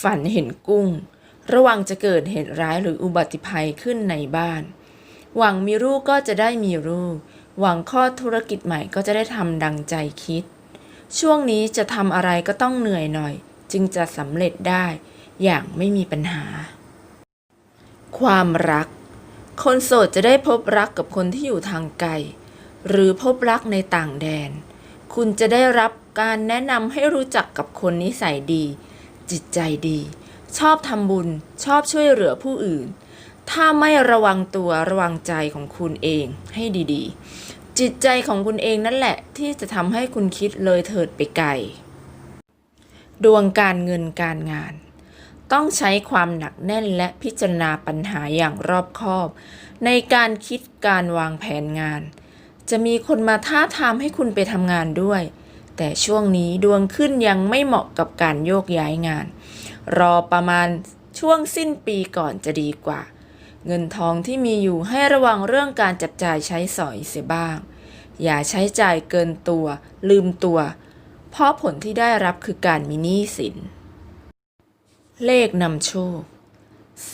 ฝันเห็นกุ้ง ระวังจะเกิดเหตุร้ายหรืออุบัติภัยขึ้นในบ้าน หวังมีลูกก็จะได้มีลูก หวังข้อธุรกิจใหม่ก็จะได้ทำดังใจคิด ช่วงนี้จะทำอะไรก็ต้องเหนื่อยหน่อย จึงจะสำเร็จได้ อย่างไม่มีปัญหา ความรัก คนโสดจะได้พบรักกับคนที่อยู่ทางไกล หรือพบรักในต่างแดน คุณจะได้รับการแนะนำให้รู้จักกับคนนิสัยดี จิตใจดี ชอบทำบุญ ชอบช่วยเหลือผู้อื่น ถ้าไม่ระวังตัวระวังใจของคุณเองให้ดีๆ จิตใจของคุณเองนั่นแหละ ที่จะทำให้คุณคิดเลยเถิดไปไกล ดวงการเงินการงาน ต้องใช้ความหนักแน่นและพิจารณาปัญหาอย่างรอบคอบ ในการคิดการวางแผนงาน จะมีคนมาท้าทามให้คุณไปทำงานด้วย แต่ช่วงนี้ดวงขึ้นยังไม่เหมาะกับการโยกย้ายงาน รอประมาณช่วงสิ้นปีก่อนจะดีกว่า เงินทองที่มีอยู่ให้ระวังเรื่องการจับจ่ายใช้สอยเสียบ้าง อย่าใช้จ่ายเกินตัว ลืมตัว เพราะผลที่ได้รับคือการมีหนี้สิน เลขนำโชค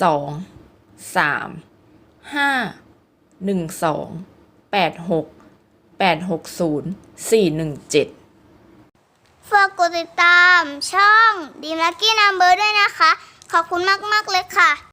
2 3 5 1 2 8 6 8 6 0 4 1 7 ฝากกดติดตามช่องดีมลักกี้นัมเบอร์ด้วยนะคะ ขอบคุณมาก ๆ เลยค่ะ